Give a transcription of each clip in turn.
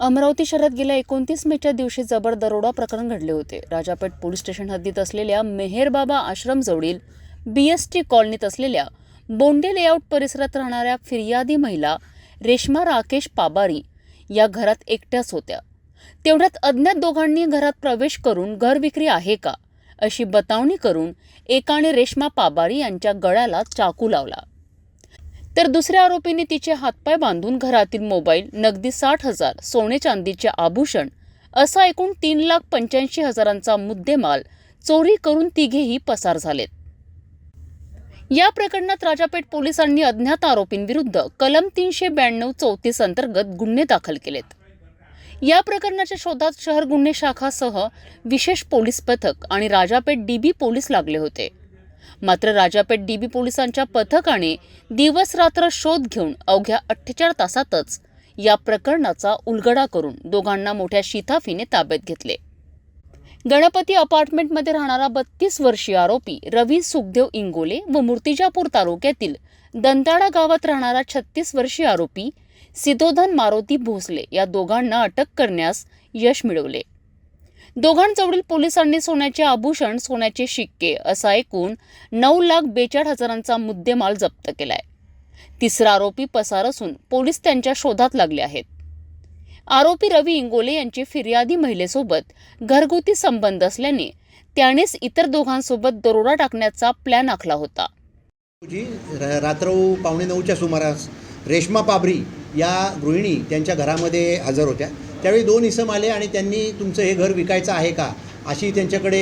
अमरावती शहरात गेल्या एकोणतीस मेच्या दिवशी जबर दरोडा प्रकरण घडले होते. राजापेठ पोलीस स्टेशन हद्दीत असलेल्या मेहेरबाबा आश्रमजवळील बी एस टी कॉलनीत असलेल्या बोंडे लेआउट परिसरात राहणाऱ्या फिर्यादी महिला रेश्मा राकेश पाबारी या घरात एकट्याच होत्या. तेवढ्यात अज्ञात दोघांनी घरात प्रवेश करून घर विक्री आहे का अशी बतावणी करून एकाने रेश्मा पाबारी यांच्या गळ्याला चाकू लावला. तर दुसऱ्या आरोपीने तिचे हातपाय बांधून घरातील मोबाईल नगदी साठ हजार सोने चांदीचे आभूषण असा एकूण तीन लाख पंच्याऐंशी हजारांचा मुद्देमाल चोरी करून तिघेही पसार झालेत. या प्रकरणात राजापेठ पोलिसांनी अज्ञात आरोपींविरुद्ध कलम तीनशे ब्याण्णव चौतीस अंतर्गत गुन्हे दाखल केलेत. या प्रकरणाच्या शोधात शहर गुन्हे शाखासह विशेष पोलीस पथक आणि राजापेठ डीबी पोलीस लागले होते. मात्र राजापेठ डीबी पोलिसांच्या पथकाने दिवस रात्र शोध घेऊन अवघ्या अठ्ठेचाळ तासातच या प्रकरणाचा उलगडा करून दोघांना मोठ्या शिताफीने ताब्यात घेतले. गणपती अपार्टमेंटमध्ये राहणारा बत्तीस वर्षीय आरोपी रवी सुखदेव इंगोले व मूर्तिजापूर तालुक्यातील दंताळा गावात राहणारा छत्तीस वर्षीय आरोपी सिद्धोधन मारुती भोसले या दोघांना अटक करण्यास यश मिळवले. दोघांजवळील पोलिसांनी सोन्याचे आभूषण सोन्याचे शिक्के असा एकूण नऊ लाख बेचाळ हजारांचा मुद्देमाल जप्त केलाय. तिसरा आरोपी पसार असून पोलीस त्यांच्या शोधात लागले आहेत. आरोपी रवी इंगोले यांची फिर्यादी महिलेसोबत घरगुती संबंध असल्याने त्यानेच इतर दोघांसोबत दरोडा टाकण्याचा प्लॅन आखला होता. रोजी रात्र पावणे नऊच्या सुमारास रेश्मा पाबरी या गृहिणी त्यांच्या घरामध्ये हजर होत्या. त्यावेळी दोन इसम आले आणि त्यांनी तुमचं हे घर विकायचं आहे का अशी त्यांच्याकडे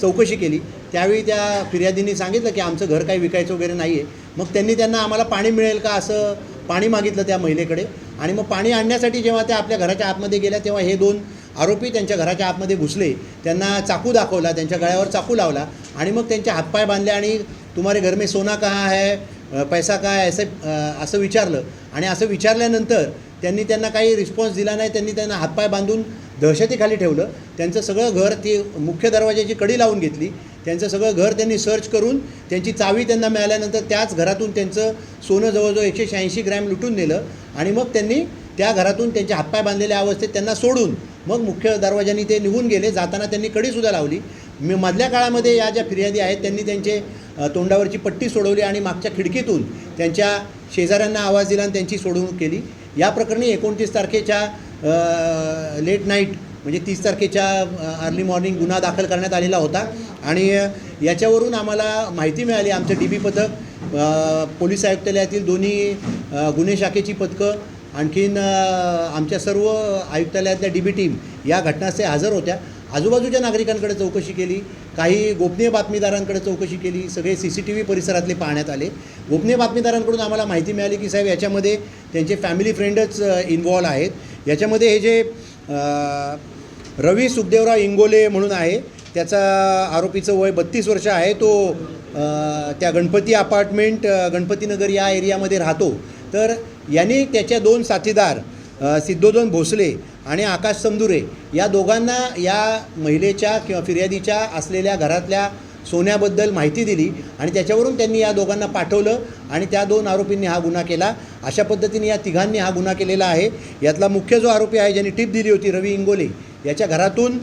चौकशी केली. त्यावेळी त्या फिर्यादींनी सांगितलं की आमचं घर काही विकायचं वगैरे नाही आहे मग त्यांनी त्यांना आम्हाला पाणी मिळेल का असं पाणी मागितलं त्या महिलेकडे. आणि मग पाणी आणण्यासाठी जेव्हा त्या आपल्या घराच्या आतमध्ये गेल्या तेव्हा हे दोन आरोपी त्यांच्या घराच्या आतमध्ये घुसले. त्यांना चाकू दाखवला त्यांच्या गळ्यावर चाकू लावला आणि मग त्यांचे हातपाय बांधले आणि तुम्हारे घर में सोना कहाँ है पैसा काय असं असं विचारलं. आणि असं विचारल्यानंतर त्यांनी त्यांना काही रिस्पॉन्स दिला नाही त्यांनी त्यांना हातपाय बांधून दहशतीखाली ठेवलं. त्यांचं सगळं घर ती मुख्य दरवाज्याची कडी लावून घेतली. त्यांचं सगळं घर त्यांनी सर्च करून त्यांची चावी त्यांना मिळाल्यानंतर त्याच घरातून त्यांचं सोनं जवळजवळ एकशे शहाऐंशी ग्रॅम लुटून नेलं आणि मग त्यांनी त्या घरातून त्यांचे हातपाय बांधलेल्या अवस्थेत त्यांना सोडून मग मुख्य दरवाजाने ते निघून गेले. जाताना त्यांनी कडीसुद्धा लावली. मी मधल्या काळामध्ये या ज्या फिर्यादी आहेत त्यांनी त्यांचे तोंडावरची पट्टी सोडवली आणि मागच्या खिडकीतून त्यांच्या शेजाऱ्यांना आवाज दिला आणि त्यांची सोडवणूक केली. या प्रकरणी एकोणतीस तारखेच्या लेट नाईट म्हणजे तीस तारखेच्या अर्ली मॉर्निंग गुन्हा दाखल करण्यात आलेला होता. आणि याच्यावरून आम्हाला माहिती मिळाली आमचं डी बी पथक पोलीस आयुक्तालयातील दोन्ही गुन्हे शाखेची पथकं आणखीन आमच्या सर्व आयुक्तालयातल्या डी बी टीम या घटनास्थळी हजर होत्या. आजूबाजूच्या नागरिकांकडे चौकशी केली काही गोपनीय बातमीदारांकडे चौकशी केली सगळे सी सी टी व्ही परिसरातले पाहण्यात आले. गोपनीय बातमीदारांकडून आम्हाला माहिती मिळाली की साहेब याच्यामध्ये त्यांचे फॅमिली फ्रेंडच इन्वॉल्व आहेत. याच्यामध्ये हे जे रवी सुखदेवराव इंगोले म्हणून आहे त्याचा आरोपीचं वय बत्तीस वर्ष आहे. तो त्या गणपती अपार्टमेंट गणपतीनगर या एरियामध्ये राहतो. तर यांनी त्याच्या दोन साथीदार अ, सिद्धोदन भोसले आणि आकाश समदुरे या दोघांना या महिलेच्या किंवा फिर्यादीच्या असलेल्या घरातल्या सोन्याबद्दल माहिती दिली आणि त्याच्यावरून त्यांनी या दोघांना पाठवलं आणि त्या दोन आरोपींनी हा गुन्हा केला. अशा पद्धतीने या तिघांनी हा गुन्हा केलेला आहे. यातला मुख्य जो आरोपी आहे ज्यांनी टीप दिली होती रवी इंगोले याच्या घरातून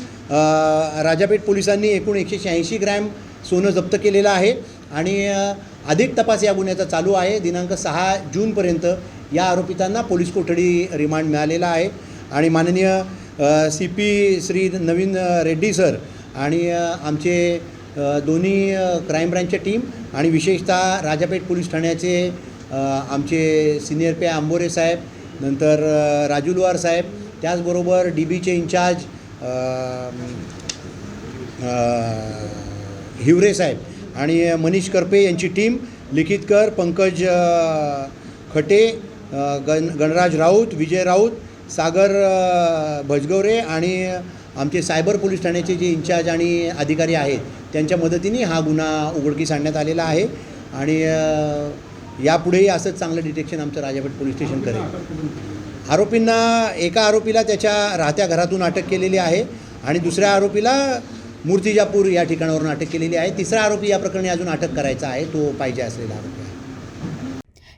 राजापेठ पोलिसांनी एकूण एकशे शहाऐंशी ग्रॅम सोनं जप्त केलेलं आहे आणि अधिक तपास या गुन्ह्याचा चालू आहे. दिनांक सहा जूनपर्यंत या आरोपितांना पोलीस कोठडी रिमांड मिळालेला आहे. आणि माननीय C P Shri Naveen Reddy sir आणि आमचे दोन्ही क्राईम ब्रँचचे टीम आणि विशेषतः राजापेठ पोलीस ठाण्याचे आमचे सिनियर पे आंबोरे साहेब नंतर राजू लुहार साहेब त्याचबरोबर डी बीचे इंचार्ज हिवरे साहेब आणि मनीष करपे यांची टीम लिखितकर पंकज खटे गण गणराज राऊत विजय राऊत सागर भजगवरे आणि आमचे सायबर पोलीस ठाण्याचे जे इंचार्ज आणि अधिकारी आहेत त्यांच्या मदतीने हा गुन्हा उघडकीस आणण्यात आलेला आहे. आणि यापुढेही असंच चांगलं डिटेक्शन आमचं राजापेठ पोलीस स्टेशन करेल. आरोपींना एका आरोपीला त्याच्या राहत्या घरातून अटक केलेली आहे आणि दुसऱ्या आरोपीला मूर्तिजापूर या ठिकाणावरून अटक केलेली आहे. तिसरा आरोपी या प्रकरणी अजून अटक करायचा आहे तो पाहिजे असलेला आरोपी आहे.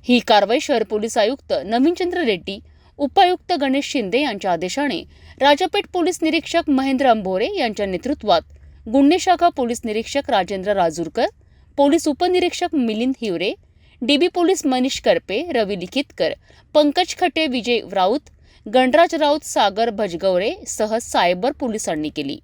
ही कारवाई शहर पोलीस आयुक्त नवीनचंद्र रेड्डी उपायुक्त गणेश शिंदे यांच्या आदेशाने राजापेठ पोलीस निरीक्षक महेंद्र अंभोरे यांच्या नेतृत्वात गुन्हे शाखा पोलीस निरीक्षक राजेंद्र राजूरकर पोलीस उपनिरीक्षक मिलिंद हिवरे डीबी पोलीस मनीष करपे रवी लिखितकर पंकज खटे विजय राऊत गणराज राऊत सागर भजगवरे सह सायबर पोलिसांनी केली.